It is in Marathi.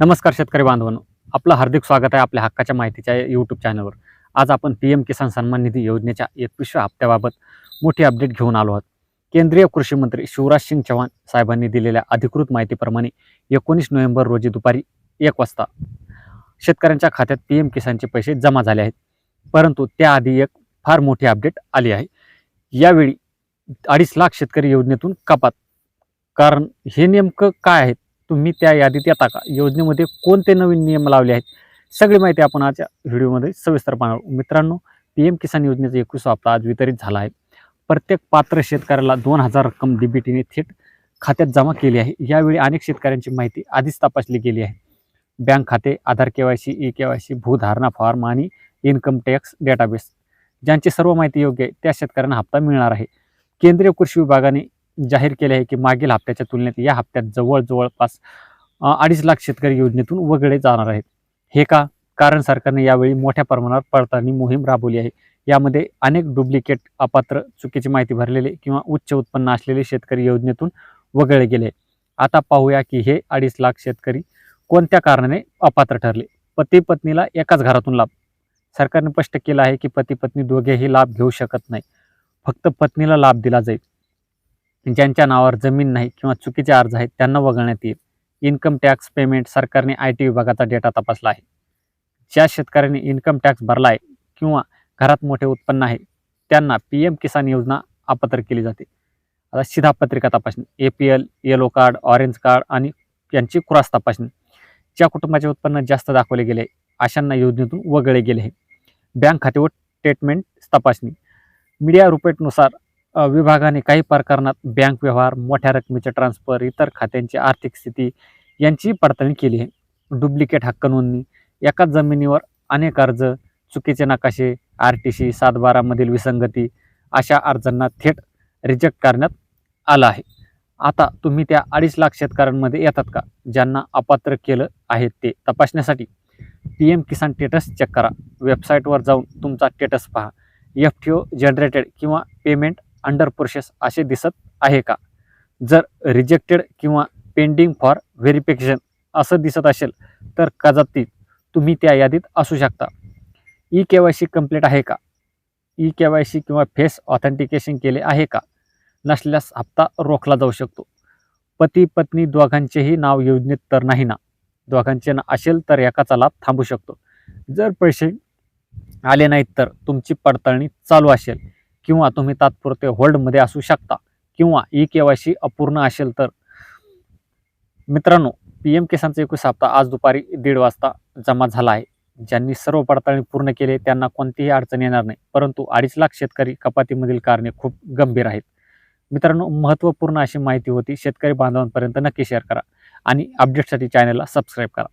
नमस्कार शेतकरी बांधवांनो. आपलं हार्दिक स्वागत आहे आपल्या हक्काच्या माहितीच्या यूट्यूब चॅनलवर आज आपण पी एम किसान सन्मान निधी योजनेच्या एकवीसव्या हप्त्याबाबत मोठी अपडेट घेऊन आलो आहोत. केंद्रीय कृषी मंत्री शिवराज सिंग चव्हाण साहेबांनी दिलेल्या अधिकृत माहितीप्रमाणे एकोणीस नोव्हेंबर रोजी दुपारी एक वाजता शेतकऱ्यांच्या खात्यात पी एम किसानचे पैसे जमा झाले आहेत. परंतु त्याआधी एक फार मोठी अपडेट आली आहे. यावेळी अडीच लाख शेतकरी योजनेतून कपात. कारण हे नेमकं काय आहेत तुम्ही त्या यादीत येता का? योजनेमध्ये कोणते नवीन नियम लावले आहेत? सगळी माहिती आपण आजच्या व्हिडिओमध्ये सविस्तर पाहणार मित्रांनो पी एम किसान योजनेचा एकवीस हप्ता आज वितरित झाला आहे. प्रत्येक पात्र शेतकऱ्याला दोन हजार रक्कम डीबीटीने थेट खात्यात जमा केली आहे. यावेळी अनेक शेतकऱ्यांची माहिती आधीच तपासली गेली आहे. बँक खाते Aadhaar K Y C E K Y C भूधारणा form आणि इन्कम टॅक्स डेटाबेस. ज्यांची सर्व माहिती योग्य आहे त्या शेतकऱ्यांना हप्ता मिळणार आहे. केंद्रीय कृषी विभागाने जाहीर केले आहे की मागील हप्त्याच्या तुलनेत या हप्त्यात जवळ जवळपास अडीच लाख शेतकरी योजनेतून वगळले जाणार आहेत. हे का? कारण सरकारने यावेळी मोठ्या प्रमाणावर पडताळणी मोहीम राबवली आहे. यामध्ये अनेक डुप्लिकेट अपात्र चुकीची माहिती भरलेले किंवा उच्च उत्पन्न असलेले शेतकरी योजनेतून वगळले गेले आता पाहूया की हे अडीच लाख शेतकरी कोणत्या कारणाने अपात्र ठरले? पती पत्नीला एकाच घरातून लाभ. सरकारने स्पष्ट केलं आहे की पती पत्नी दोघेही लाभ घेऊ शकत नाही. फक्त पत्नीला लाभ दिला जाईल. ज्यांच्या नावावर जमीन नाही किंवा चुकीचे अर्ज आहेत त्यांना वगळण्यात येईल. इन्कम टॅक्स पेमेंट सरकारने आय टी विभागाचा डेटा तपासला आहे. ज्या शेतकऱ्यांनी इन्कम टॅक्स भरला आहे किंवा घरात मोठे उत्पन्न आहे त्यांना पी एम किसान योजना अपात्र केली जाते. आता शिधापत्रिका तपासणी A P L yellow card orange card आणि यांची क्रॉस तपासणी. ज्या कुटुंबाचे उत्पन्न जास्त दाखवले गेले अशांना योजनेतून वगळले गेले आहे. बँक खाते व स्टेटमेंट तपासणी. मीडिया रुपेटनुसार विभागाने काही प्रकरणात बँक व्यवहार मोठ्या रकमेचे ट्रान्सफर इतर खात्यांची आर्थिक स्थिती यांची पडताळणी केली आहे. डुप्लिकेट हक्क नोंदणी एकाच जमिनीवर अनेक अर्ज चुकीचे नकाशे आर टी सी सातबारामधील विसंगती अशा अर्जांना थेट रिजेक्ट करण्यात आलं आहे. आता तुम्ही त्या अडीच लाख शेतकऱ्यांमध्ये येतात का? ज्यांना अपात्र केलं आहे ते तपासण्यासाठी P M Kisan status check करा. वेबसाईटवर जाऊन तुमचा स्टेटस पहा. एफ टी ओ जनरेटेड किंवा पेमेंट अंडर प्रोसेस असे दिसत आहे का? जर रिजेक्टेड किंवा पेंडिंग फॉर व्हेरिफिकेशन असं दिसत असेल तर कदाचित तुम्ही त्या यादीत असू शकता. E K Y C complete आहे का? ई के वाय सी किंवा फेस ऑथेंटिकेशन केले आहे का? नसल्यास हप्ता रोखला जाऊ शकतो. पती पत्नी दोघांचेही नाव योजनेत तर नाही ना? दोघांचे ना असेल तर एकाचा लाभ थांबू शकतो. जर पैसे आले नाहीत तर तुमची पडताळणी चालू असेल. किंवा तुम्ही तात्पुरते होल्डमध्ये असू शकता किंवा ई के वाय सी अपूर्ण असेल तर. मित्रांनो पी एम किसानचा एकवीस हप्ता आज दुपारी दीड वाजता जमा झाला आहे. ज्यांनी सर्व पडताळणी पूर्ण केले त्यांना कोणतीही अडचण येणार नाही. परंतु अडीच लाख शेतकरी कपातीमधील कारणे खूप गंभीर आहेत. मित्रांनो महत्त्वपूर्ण अशी माहिती होती शेतकरी बांधवांपर्यंत नक्की शेअर करा आणि अपडेटसाठी चॅनलला सबस्क्राईब करा.